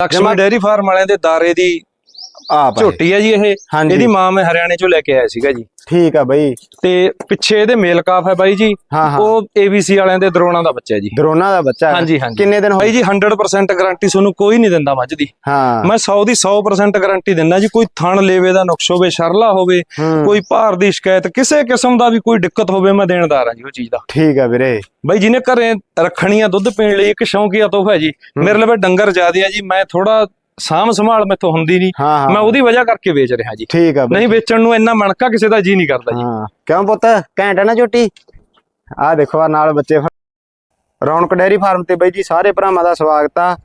Lakshmi dairy farm ਵਾਲਿਆਂ ਦੇ ਦਾਰੇ ਦੀ ਆ ਭਾਈ ਝੋਟੀ ਹੈ ਜੀ ਇਹ। ਹਾਂਜੀ। ਇਹਦੀ ਮਾਂ ਮੈਂ ਹਰਿਆਣੇ ਚੋਂ ਲੈ ਕੇ ਆਇਆ ਸੀਗਾ ਜੀ। ਠੀਕ ਆ ਬਈ। ਤੇ ਪਿੱਛੇ ਇਹਦੇ ਮੇਲ ਕਾਫ ਹੈ ਬਾਈ ਜੀ। ਹਾਂ ਹਾਂ। ਉਹ ABC ਵਾਲਿਆਂ ਦੇ ਦਰੋਣਾ ਦਾ ਬੱਚਾ ਹੈ ਜੀ। ਦਰੋਨਾ ਦਾ ਬੱਚਾ। ਹਾਂਜੀ, ਹਾਂਜੀ। ਕਿੰਨੇ ਦਿਨ ਹੋ ਬਾਈ ਜੀ 100% ਗਾਰੰਟੀ ਤੁਹਾਨੂੰ ਕੋਈ ਨਹੀਂ ਦਿੰਦਾ ਮੱਝ ਦੀ। ਹਾਂ। ਮੈਂ 100 ਦੀ 100% ਗਾਰੰਟੀ ਦਿੰਦਾ ਜੀ। ਕੋਈ ਥਣ ਲੇਵੇ ਦਾ ਨੁਕਸ ਹੋਵੇ ਸ਼ਰਲਾ ਹੋਵੇ ਹੂੰ। ਕੋਈ ਭਾਰ ਦੀ ਸ਼ਿਕਾਇਤ ਕਿਸੇ ਕਿਸਮ ਦਾ ਵੀ ਕੋਈ ਦਿੱਕਤ ਹੋਵੇ ਮੈਂ ਦੇਣਦਾਰ ਹਾਂ ਜੀ ਉਹ ਚੀਜ਼ ਦਾ। ਠੀਕ ਆ ਵੀਰੇ। ਬਾਈ ਜਿਹਨੇ ਘਰੇ ਰੱਖਣੀ ਆ ਦੁੱਧ ਪੀਣ ਲਈ ਇੱਕ ਸ਼ੌਂਕੀਆ ਤੋਹਫਾ ਹੈ ਜੀ। ਮੇਰੇ ਲਵੇ ਡੰਗਰ ਜ਼ਿਆਦੇ ਆ ਜੀ। ਮੈਂ ਥੋੜਾ ਸਾਂਭ ਸੰਭਾਲ ਮੈਥੋਂ ਹੁੰਦੀ ਨਹੀਂ। ਹਾਂ ਹਾਂ ਮੈਂ ਉਹਦੀ ਵਜ੍ਹਾ ਕਰਕੇ ਵੇਚ ਰਿਹਾ ਜੀ। ਠੀਕ ਆ ਬਈ। ਨਹੀਂ ਵੇਚਣ ਨੂੰ ਇੰਨਾ ਮਣਕਾ ਕਿਸੇ ਦਾ ਜੀ ਨਹੀਂ ਕਰਦਾ ਜੀ। ਹਾਂ। ਕਿਉਂ ਪੁੱਤ? ਘੈਂਟ ਆ ਨਾ ਝੋਟੀ? ਆ ਦੇਖੋ ਆ ਨਾਲ ਬੱਚੇ ਫ- ਰੌਣਕ ਡੈਰੀ ਫਾਰਮ ਤੇ ਬਾਈ ਜੀ ਸਾਰੇ ਭਰਾਵਾਂ ਦਾ ਸਵਾਗਤ ਆ।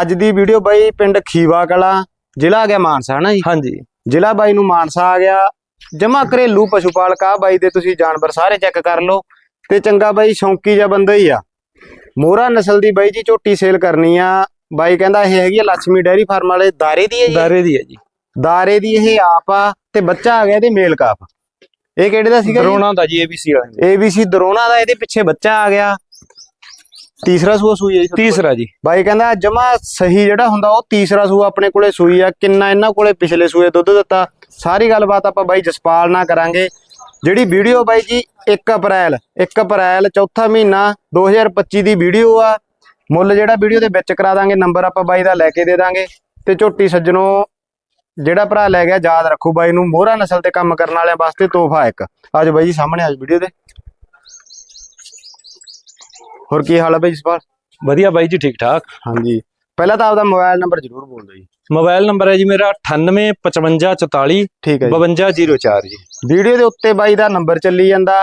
ਅੱਜ ਦੀ ਵੀਡੀਓ ਬਾਈ ਪਿੰਡ ਖੀਵਾ ਕਲਾ ਜ਼ਿਲ੍ਹਾ ਆ ਗਿਆ ਮਾਨਸਾ ਹਨਾ ਜੀ? ਹਾਂਜੀ। ਜ਼ਿਲ੍ਹਾ ਬਾਈ ਨੂੰ ਮਾਨਸਾ ਆ ਗਿਆ। ਜਮਾ ਘਰੇਲੂ ਪਸ਼ੂ ਪਾਲਕ ਆ ਬਾਈ ਦੇ ਤੁਸੀਂ ਜਾਨਵਰ ਸਾਰੇ ਚੈੱਕ ਕਰ ਲਓ। ਤੇ ਚੰਗਾ ਬਾਈ ਸ਼ੌਂਕੀ ਜਿਹਾ ਬੰਦਾ ਹੀ ਆ। ਮੋਹਰਾ ਨਸਲ ਦੀ ਬਾਈ ਜੀ ਝੋਟੀ ਸੇਲ ਕਰਨੀ ਆ। ਬਾਈ ਕਹਿੰਦਾ ਇਹ ਹੈਗੀ ਆ ਲక్ష్ਮੀ ਡੈਰੀ ਫਾਰਮ ਵਾਲੇ ਦਾਰੇ ਦੀ ਹੈ ਜੀ ਦਾਰੇ ਦੀ ਹੈ ਜੀ। ਦਾਰੇ ਦੀ ਇਹ ਆਪ ਆ ਤੇ ਬੱਚਾ ਆ ਗਿਆ ਇਹਦੇ ਮੇਲ ਕਾਪ। ਇਹ ਕਿਹੜੇ ਦਾ ਸੀਗਾ ਦਰੋਣਾ ਦਾ ਜੀ ABC ਵਾਲਿਆਂ ਦੇ। ABC ਦਰੋਨਾ ਦਾ ਇਹਦੇ ਪਿੱਛੇ ਬੱਚਾ ਆ ਗਿਆ। ਤੀਸਰਾ ਸੂਆ ਸੂਈ ਹੈ? ਤੀਸਰਾ ਜੀ। ਬਾਈ ਕਹਿੰਦਾ ਜਮਾ ਸਹੀ ਜਿਹੜਾ ਹੁੰਦਾ ਉਹ ਤੀਸਰਾ ਸੂਆ ਆਪਣੇ ਕੋਲੇ ਸੂਈ ਆ ਕਿੰਨਾ ਇਹਨਾਂ ਕੋਲੇ ਪਿਛਲੇ ਸੂਏ ਦੁੱਧ ਦਿੱਤਾ। ਸਾਰੀ ਗੱਲਬਾਤ ਆਪਾਂ ਬਾਈ ਜਸਪਾਲ ਨਾਲ ਕਰਾਂਗੇ। ਜਿਹੜੀ ਵੀਡੀਓ ਬਾਈ ਜੀ 1 ਅਪ੍ਰੈਲ 1 ਅਪ੍ਰੈਲ ਚੌਥਾ ਮਹੀਨਾ 2025 ਦੀ ਵੀਡੀਓ ਆ ਮੁੱਲ ਜਿਹੜਾ ਵੀਡੀਓ ਦੇ ਵਿੱਚ ਕਰਾ ਦਾਂਗੇ ਨੰਬਰ ਆਪਾਂ ਬਾਈ ਦਾ ਲੈ ਕੇ ਦੇ ਦਾਂਗੇ। ਤੇ ਝੋਟੀ ਸੱਜਣੋ ਜਿਹੜਾ ਭਰਾ ਲੈ ਗਿਆ ਯਾਦ ਰੱਖੋ ਬਾਈ ਨੂੰ ਮੋਹਰਾ ਨਸਲ ਤੇ ਕੰਮ ਕਰਨ ਵਾਲਿਆਂ ਵਾਸਤੇ ਤੋਹਫਾ ਇੱਕ। ਅੱਜ ਬਾਈ ਜੀ ਸਾਹਮਣੇ ਅੱਜ ਵੀਡੀਓ ਦੇ। ਹੋਰ ਕੀ ਹਾਲ ਹੈ ਬਾਈ ਜਸਪਾਲ? ਵਧੀਆ ਬਾਈ ਜੀ ਠੀਕ ਠਾਕ। ਹਾਂਜੀ। ਪਹਿਲਾਂ ਤਾਂ ਆਪਦਾ ਮੋਬਾਈਲ ਨੰਬਰ ਜ਼ਰੂਰ ਬੋਲ ਦਿਓ ਜੀ। ਮੋਬਾਈਲ ਨੰਬਰ ਹੈ ਜੀ ਮੇਰਾ 985544 ਠੀਕ ਹੈ ਜੀ। 5204 ਜੀ। ਵੀਡੀਓ ਦੇ ਉੱਤੇ ਬਾਈ ਦਾ ਨੰਬਰ ਚੱਲੀ ਜਾਂਦਾ।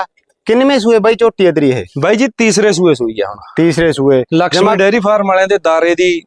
ਕਿੰਨਵੇਂ ਸੂਏ ਬਾਈ ਝੋਟੀ ਅਦਰੀ ਇਹ? ਬਾਈ ਜੀ ਤੀਸਰੇ ਸੂਏ ਸੂਈ ਆ ਹੁਣ। ਤੀਸਰੇ ਸੂਏ। ਲక్ష్ਮੀ ਡੇਅਰੀ ਫਾਰਮ ਵਾਲਿਆਂ ਦੇ ਦਾਰੇ ਦੀ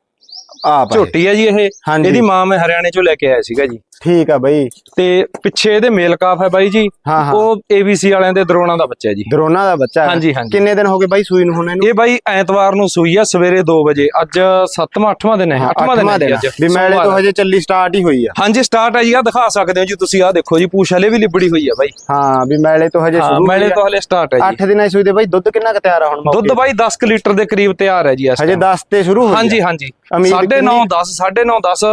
ਆ ਝੋਟੀ ਹੈ ਜੀ ਇਹ। ਇਹਦੀ ਮਾਂ ਮੈਂ ਹਰਿਆਣੇ ਚੋਂ ਲੈ ਕੇ ਆਇਆ ਸੀਗਾ ਜੀ। ਠੀਕ ਆ ਬਾਈ। ਤੇ ਪਿੱਛੇ ਇਹਦੇ ਮੇਲ ਕਾਫ ਹੈ ਬਾਈ ਜੀ। ਹਾਂ ਹਾਂ। ਉਹ ABC ਵਾਲਿਆਂ ਦੇ ਦਰੋਣਾ ਦਾ ਬੱਚਾ ਹੈ ਜੀ। ਦਰੋਨਾ ਦਾ ਬੱਚਾ। ਹਾਂਜੀ, ਹਾਂਜੀ। ਕਿੰਨੇ ਦਿਨ ਹੋ ਗਏ ਬਾਈ ਸੂਈ ਨੂੰ ਹੁਣ ਇਹਨੂੰ? ਇਹ ਬਾਈ ਐਤਵਾਰ ਨੂੰ ਸੂਈ ਆ ਸਵੇਰੇ 2 ਵਜੇ। ਅੱਜ 7ਵਾਂ 8ਵਾਂ ਦਿਨ ਹੈ। 8ਵਾਂ ਦਿਨ ਹੈ ਅੱਜ। ਵੀ ਮੈਲੇ ਤੋਂ ਹਜੇ ਚੱਲੀ ਸਟਾਰਟ ਹੀ ਹੋਈ ਆ। ਹਾਂਜੀ ਸਟਾਰਟ ਹੈ ਜੀ। ਆ ਦਿਖਾ ਸਕਦੇ ਹੋ ਜੀ ਤੁਸੀਂ। ਆ ਦੇਖੋ ਜੀ ਪੂਛ ਹਲੇ ਵੀ ਲਿਬੜੀ ਹੋਈ ਆ ਬਾਈ। ਹਾਂ ਵੀ ਮੈਲੇ ਤੋਂ ਹਜੇ ਹਾਂ ਸ਼ੁਰੂ ਮੈਲੇ ਤੋਂ ਹਲੇ ਸਟਾਰਟ ਹੈ ਜੀ। 8 ਦਿਨਾਂ ਸੂਈ ਦੇ ਬਾਈ ਦੁੱਧ ਕਿੰਨਾ ਕੁ ਤਿਆਰ ਆ ਹੁਣ ਦੁੱਧ ਬਾਈ 10 ਕੁ ਲੀਟਰ ਦੇ ਕਰੀਬ ਤਿਆਰ ਹੈ ਜੀ ਹਜੇ time। 10 ਤੇ ਸ਼ੁਰੂ ਹੋਈ ਹਾਂਜੀ ਆ। ਹਾਂਜੀ ਉਮੀਦ 9.5 ਕਿੰਨੀ? 10 9.5 10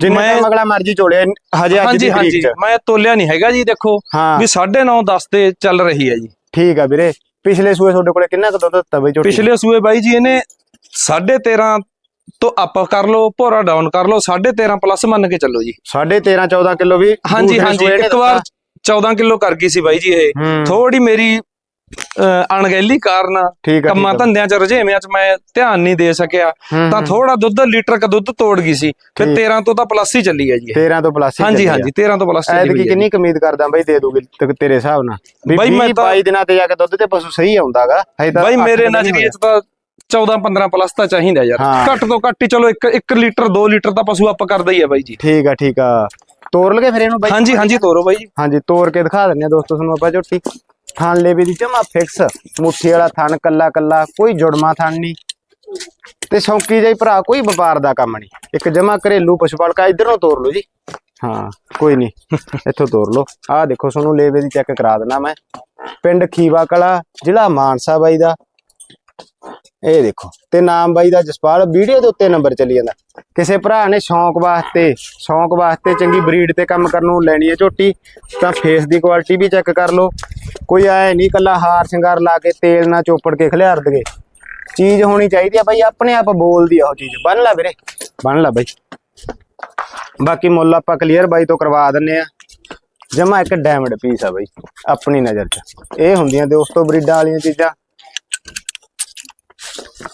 ਜਿੰਨੇ ਮੈਂ ਟਾਈਮ ਅਗਲਾ ਮਰਜ਼ੀ ਚੋਲਿਆ ਹਜੇ ਅੱਜ ਦੀ ਤਰੀਕ ਚ। ਮੈਂ ਤੋਲਿਆ ਨਹੀਂ ਹੈਗਾ ਜੀ ਦੇਖੋ। ਵੀ 9.5 10 ਤੇ ਚੱਲ ਰਹੀ ਹੈ ਜੀ। ਠੀਕ ਆ ਵੀਰੇ। ਪਿਛਲੇ ਸੂਏ ਤੁਹਾਡੇ ਕੋਲੇ ਕਿੰਨਾ ਕੁ ਦੁੱਧ ਦਿੱਤਾ ਬਾਈ ਝੋਟੀ? ਪਿਛਲੇ ਸੂਏ ਬਾਈ ਜੀ ਇਹਨੇ 13.5 ਤੋਂ ਅਪ ਕਰ ਲਓ ਭੋਰਾ ਡਾਊਨ ਕਰ ਲਓ 13.5 ਪਲੱਸ ਮੰਨ ਕੇ ਚੱਲੋ ਜੀ। ਸਾਢੇ 13 14 ਕਿਲੋ ਵੀ ਹਾਂਜੀ ਹਾਂਜੀ ਇੱਕ ਵਾਰ 14 ਕਿਲੋ ਕਰ ਗਈ ਸੀ ਬਾਈ ਜੀ ਇਹ। ਥੋੜੀ ਮੇਰੀ ਅਹ, ਅਣਗਹਿਲੀ ਕਾਰਨ ਠੀਕ ਆ ਕੰਮਾਂ ਠੀਕ ਆ। ਧੰਦਿਆਂ ਚ ਰੁਝੇਵਿਆਂ ਚ ਮੈਂ ਧਿਆਨ ਨਹੀਂ ਦੇ ਸਕਿਆ। ਹੂੰ, ਤਾਂ ਹੂੰ। ਥੋੜਾ ਦੁੱਧ ਲੀਟਰ ਕ ਦੁੱਧ ਤੋੜ ਗਈ ਸੀ। ਫਿਰ ਠੀਕ। 13 ਤੋਂ ਤਾਂ ਪਲੱਸ ਹੀ ਚੱਲੀ ਹੈ ਜੀ ਇਹ। 13 ਤੋਂ ਪਲੱਸ ਹਾਂਜੀ ਹਾਂਜੀ 13 ਤੋਂ ਪਲੱਸ ਚੱਲੀ ਐਤਕੀ ਹੋਈ ਹੈ ਕਿੰਨੀ ਕੁ ਉਮੀਦ ਕਰਦਾ ਬਾਈ ਦੇ ਦੋਗੇ ਤੇ ਤੇਰੇ ਹਿਸਾਬ ਨਾਲ? ਵੀ ਬਾਈ, ਮੈਂ 20 ਤਾਂ- 22 ਦਿਨਾਂ ਤੇ ਜਾ ਕੇ ਦੁੱਧ ਤੇ ਪਸ਼ੂ ਸਹੀ ਆਉਂਦਾਗਾ। ਬਾਈ ਮੇਰੇ ਨਜ਼ਰੀਏ ਚ ਤਾਂ 14 15 ਪਲੱਸ ਤਾਂ ਚਾਹੀਦਾ ਯਾਰ। ਹਾਂ। ਘੱਟ ਤੋਂ ਘੱਟ ਹੀ ਚਲੋ 1 1 ਲੀਟਰ 2 ਲੀਟਰ ਤਾਂ ਪਸ਼ੂ ਆਪ ਕਰਦਾ ਹੀ ਹੈ ਬਾਈ ਜੀ। ਠੀਕ ਆ ਠੀਕ ਆ। ਤੋੜ ਲਗੇ ਫਿਰ ਇਹਨੂੰ ਬਾਈ? ਹਾਂਜੀ ਹਾਂਜੀ ਤੋਰੋ ਬਾਈ ਜੀ। ਹਾਂਜੀ ਤੋੜ ਕੇ ਦਿਖਾ ਦਿੰਨੇ ਆ ਦੋਸਤੋ ਤੁਹਾਨੂੰ ਆਪਾਂ ਝੋਟੀ। ਥਣ ਲੇਵੇ ਦੀ ਜਮਾ ਫਿਕਸ ਮੁੱਠੀ ਵਾਲਾ ਥਣ ਕੱਲਾ ਕੱਲਾ, ਕੋਈ ਜੁੜਮਾ ਥਣ ਨਹੀਂ। ਤੇ ਸ਼ੌਂਕੀ ਜਿਹੀ ਭਰਾ ਕੋਈ ਵਪਾਰ ਦਾ ਕੰਮ ਨਹੀਂ। ਇੱਕ ਜਮਾ ਘਰੇਲੂ ਪਸ਼ੂ ਪਾਲਕਾ ਇਧਰੋਂ ਤੋੜ ਲਓ ਜੀ। ਹਾਂ, ਕੋਈ ਨਹੀਂ, ਇੱਥੋਂ ਤੋੜ ਲਓ। ਆਹ ਦੇਖੋ ਤੁਹਾਨੂੰ ਲੇਵੇ ਦੀ ਚੈੱਕ ਕਰਾ ਦੇਣਾ ਮੈਂ। ਪਿੰਡ ਖੀਵਾ ਕਲਾ, ਜ਼ਿਲ੍ਹਾ ਮਾਨਸਾ ਬਾਈ ਦਾ। ਇਹ ਦੇਖੋ, ਤੇ ਨਾਮ ਬਾਈ ਦਾ ਜਸਪਾਲ, ਵੀਡੀਓ ਦੇ ਉੱਤੇ ਨੰਬਰ ਚੱਲੀ ਜਾਂਦਾ। ਕਿਸੇ ਭਰਾ ਨੇ ਸ਼ੌਂਕ ਵਾਸਤੇ ਸ਼ੌਂਕ ਵਾਸਤੇ ਚੰਗੀ ਬਰੀਡ ਤੇ ਕੰਮ ਕਰਨ ਨੂੰ ਲੈਣੀ ਹੈ ਝੋਟੀ, ਤਾਂ ਫੇਸ ਦੀ ਕੁਆਲਿਟੀ ਵੀ ਚੈੱਕ ਕਰ ਲਓ। ਕੋਈ ਐ ਨਹੀਂ ਕੱਲਾ ਹਾਰ ਸ਼ਿੰਗਾਰ ਲਾ ਕੇ ਤੇਲ ਨਾਲ ਚੋਪੜ ਕੇ ਖਿਲਾਰ ਦਗੇ ਚੀਜ਼ ਹੋਣੀ ਚਾਹੀਦੀ ਆ ਬਾਈ, ਆਪਣੇ ਆਪ ਬੋਲਦੀ ਆ ਉਹ ਚੀਜ਼। ਬੰਨ ਲੈ ਵੀਰੇ ਬੰਨ ਲੈ ਬਾਈ। ਬਾਕੀ ਮੁੱਲ ਆਪਾਂ ਕਲੀਅਰ ਬਾਈ ਤੋਂ ਕਰਵਾ ਦਿੰਨੇ ਆ। ਜਮਾ ਇੱਕ ਡੈਮਡ ਪੀਸ ਆ ਬਾਈ, ਆਪਣੀ ਨਜ਼ਰ 'ਚ। ਇਹ ਹੁੰਦੀਆਂ ਦੋਸਤੋ ਬਰੀਡਾਂ ਵਾਲੀਆਂ ਚੀਜ਼ਾਂ।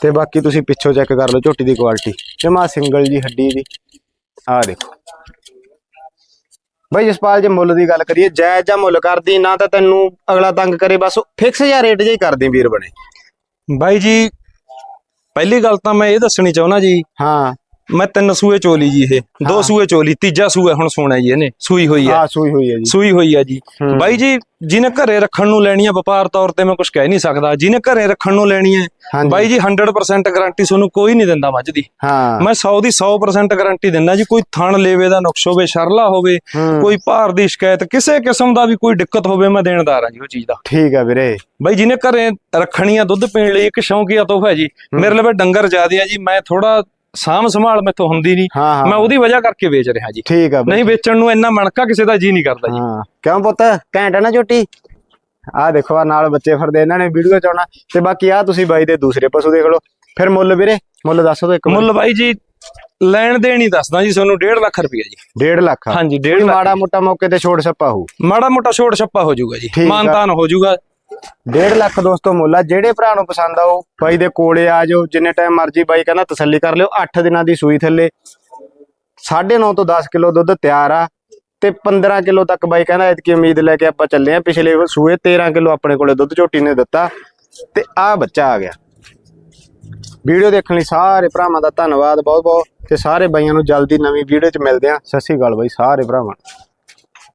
ਤੇ ਬਾਕੀ ਤੁਸੀਂ ਪਿੱਛੋਂ ਚੈੱਕ ਕਰ ਲਓ ਝੋਟੀ ਦੀ ਕੁਆਲਿਟੀ ਜਮਾ ਸਿੰਗਲ ਜੀ, ਹੱਡੀ ਦੀ ਆਹ ਦੇਖੋ। ਬਾਈ ਜਸਪਾਲ ਜੇ ਮੁੱਲ ਦੀ ਗੱਲ ਕਰੀਏ ਜਾਇਜ਼ ਜਾਂ ਮੁੱਲ ਕਰਦੀ ਨਾ ਤਾਂ ਤੈਨੂੰ ਅਗਲਾ ਤੰਗ ਕਰੇ ਬਸ ਫਿਕਸ ਜਾਂ ਰੇਟ ਹੀ ਕਰਦੇ ਵੀਰ ਬਣੇ। ਬਾਈ ਜੀ ਪਹਿਲੀ ਗੱਲ ਤਾਂ ਮੈਂ ਇਹ ਦੱਸਣੀ ਚਾਹੁੰਦਾ ਜੀ ਹਾਂ। ਮੈਂ ਤਿੰਨ ਸੂਏ ਚੋਲੀ ਜੀ ਇਹ। ਦੋ ਹਾਂ। ਸੂਏ ਚੋਲੀ ਤੀਜਾ ਸੂਆ ਹੁਣ ਸੋਣਾ ਜੀ ਇਹਨੇ ਸੂਈ ਹੋਈ ਹੈ ਆ ਸੂਈ ਹੋਈ ਹੈ ਜੀ। ਸੂਈ ਹੋਈ ਹੈ ਜੀ। ਹੂੰ। ਬਾਈ ਜੀ ਜਿਹਨੇ ਘਰੇ ਰੱਖਣ ਨੂੰ ਲੈਣੀ ਹੈ ਵਪਾਰ ਤੌਰ ਤੇ ਮੈਂ ਕੁਝ ਕਹਿ ਨਹੀਂ ਸਕਦਾ। ਜਿਹਨੇ ਘਰੇ ਰੱਖਣ ਨੂੰ ਲੈਣੀ ਹੈ। ਬਾਈ ਜੀ 100% ਗਾਰੰਟੀ ਤੁਹਾਨੂੰ ਕੋਈ ਨਹੀਂ ਦਿੰਦਾ ਮੱਝ ਦੀ। ਹਾਂ। ਮੈਂ 100 ਦੀ 100% ਗਾਰੰਟੀ ਦਿੰਦਾ ਜੀ ਕੋਈ ਥਣ ਲੇਵੇ ਦਾ ਨੁਕਸ ਹੋਵੇ ਸ਼ਰਲਾ ਹੋਵੇ ਹੂੰ। ਕੋਈ ਭਾਰ ਦੀ ਸ਼ਿਕਾਇਤ ਕਿਸੇ ਕਿਸਮ ਦਾ ਵੀ ਕੋਈ ਦਿੱਕਤ ਹੋਵੇ ਮੈਂ ਦੇਣਦਾਰ ਹਾਂ ਜੀ ਉਹ ਚੀਜ਼ ਦਾ। ਠੀਕ ਆ ਵੀਰੇ। ਬਾਈ ਜਿਹਨੇ ਘਰੇ ਰੱਖਣੀ ਆ ਦੁੱਧ ਪੀਣ ਲਈ ਇੱਕ ਸ਼ੌਂਕੀਆ ਤੋਹਫਾ ਹੈ ਜੀ। ਮੇਰੇ ਲਵੇ ਡੰਗਰ ਜ਼ਿਆਦੇ ਆ ਜੀ ਮੈਂ ਥੋੜਾ ਸਾਂਭ ਸੰਭਾਲ ਮੈਥੋਂ ਹੁੰਦੀ ਨਹੀਂ। ਹਾਂ ਹਾਂ ਮੈਂ ਉਹਦੀ ਵਜ੍ਹਾ ਕਰਕੇ ਵੇਚ ਰਿਹਾ ਜੀ। ਠੀਕ ਆ ਬਈ। ਨਹੀਂ ਵੇਚਣ ਨੂੰ ਇੰਨਾ ਮਣਕਾ ਕਿਸੇ ਦਾ ਜੀ ਨਹੀਂ ਕਰਦਾ ਜੀ। ਹਾਂ। ਕਿਉਂ ਪੁੱਤ? ਘੈਂਟ ਆ ਨਾ ਝੋਟੀ? ਆ ਦੇਖੋ ਆ ਨਾਲ ਬੱਚੇ ਫਿਰਦੇ ਇਹਨਾਂ ਨੇ ਵੀਡੀਓ ਚ ਆਉਣਾ। ਤੇ ਬਾਕੀ ਆ ਤੁਸੀਂ ਬਾਈ ਦੇ ਦੂਸਰੇ ਪਸ਼ੂ ਦੇਖ ਲਓ। ਫਿਰ ਮੁੱਲ ਵੀਰੇ ਮੁੱਲ ਦੱਸ ਦਿਓ ਇੱਕ ਮੁੱਲ ਬਾਈ ਜੀ ਲੈਣ ਦੇਣ ਹੀ ਦੱਸਦਾ ਜੀ ਤੁਹਾਨੂੰ 1.5 ਲੱਖ ਰੁਪਇਆ ਜੀ। 1.5 ਲੱਖ ਆ। ਹਾਂਜੀ ਕੋਈ 1.5 ਲੱਖ ਮਾੜਾ ਮੋਟਾ ਮੌਕੇ ਤੇ ਛੋੜ ਛੱਪਾ ਹੋਊ। ਮਾੜਾ ਮੋਟਾ ਛੋਟ ਛੱਪਾ ਹੋ ਜਾਊਗਾ ਜੀ। ਠੀਕ ਆ। ਮਾਨਤਾਨ ਹੋ ਜਾਊਗਾ। 1.5 ਲੱਖ ਦੋਸਤੋ ਮੁੱਲ ਆ, ਜਿਹੜੇ ਭਰਾ ਨੂੰ ਪਸੰਦ ਆਓ ਬਾਈ ਦੇ ਕੋਲੇ ਆ ਜਾਓ, ਜਿੰਨੇ ਟਾਈਮ ਮਰਜ਼ੀ ਬਾਈ ਕਹਿੰਦਾ ਤਸੱਲੀ ਕਰ ਲਿਓ 8 ਦਿਨਾਂ ਦੀ ਸੂਈ ਥੱਲੇ। 9.5 ਤੋਂ 10 ਕਿਲੋ ਦੁੱਧ ਤਿਆਰ ਆ ਤੇ 15 ਕਿਲੋ ਤੱਕ ਬਾਈ ਕਹਿੰਦਾ ਇਤਕੀ ਉਮੀਦ ਲੈ ਕੇ ਆਪਾਂ ਚੱਲੇ ਆ, ਪਿਛਲੇ ਸੂਏ 13 ਕਿਲੋ ਆਪਣੇ ਕੋਲੇ ਦੁੱਧ ਝੋਟੀ ਨੇ ਦਿੱਤਾ ਤੇ ਆ ਬੱਚਾ ਆ ਗਿਆ। ਵੀਡੀਓ ਦੇਖਣ ਲਈ ਸਾਰੇ ਭਰਾਵਾਂ ਦਾ ਧੰਨਵਾਦ ਬਹੁਤ ਬਹੁਤ ਤੇ ਸਾਰੇ ਬਾਈਆਂ ਨੂੰ ਜਲਦੀ ਨਵੀਂ ਵੀਡੀਓ 'ਚ ਮਿਲਦੇ ਆ। ਸਤਿ ਸ਼੍ਰੀ ਅਕਾਲ ਬਾਈ, ਸਾਰੇ ਭਰਾਵਾਂ ਨੂੰ।